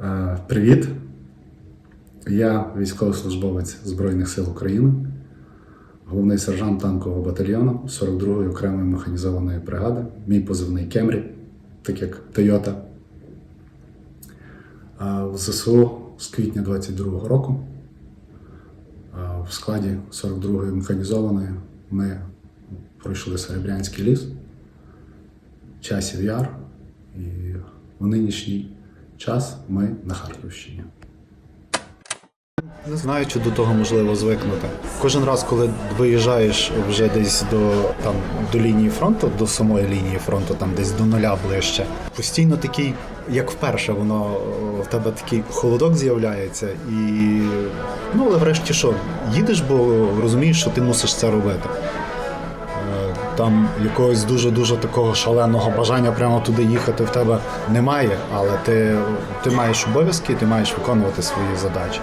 Е, Привіт. Я військовослужбовець Збройних сил України, головний сержант танкового батальйону 42-ї окремої механізованої бригади. Мій позивний Кемрі, так як Тойота. Е, В ЗСУ з квітня 22-го року е, в складі 42-ї механізованої ми пройшли Серебрянський ліс, часів яр, і в нинішній час ми на Харківщині. Не знаю, чи до того можливо звикнути. Кожен раз, коли виїжджаєш вже десь до там до лінії фронту, до самої лінії фронту, там десь до нуля ближче, постійно такий, як вперше, воно в тебе такий холодок з'являється, і ну але врешті що, їдеш, бо розумієш, що ти мусиш це робити. Там якогось дуже дуже такого шаленого бажання прямо туди їхати в тебе немає, але ти, ти маєш обов'язки, ти маєш виконувати свої задачі.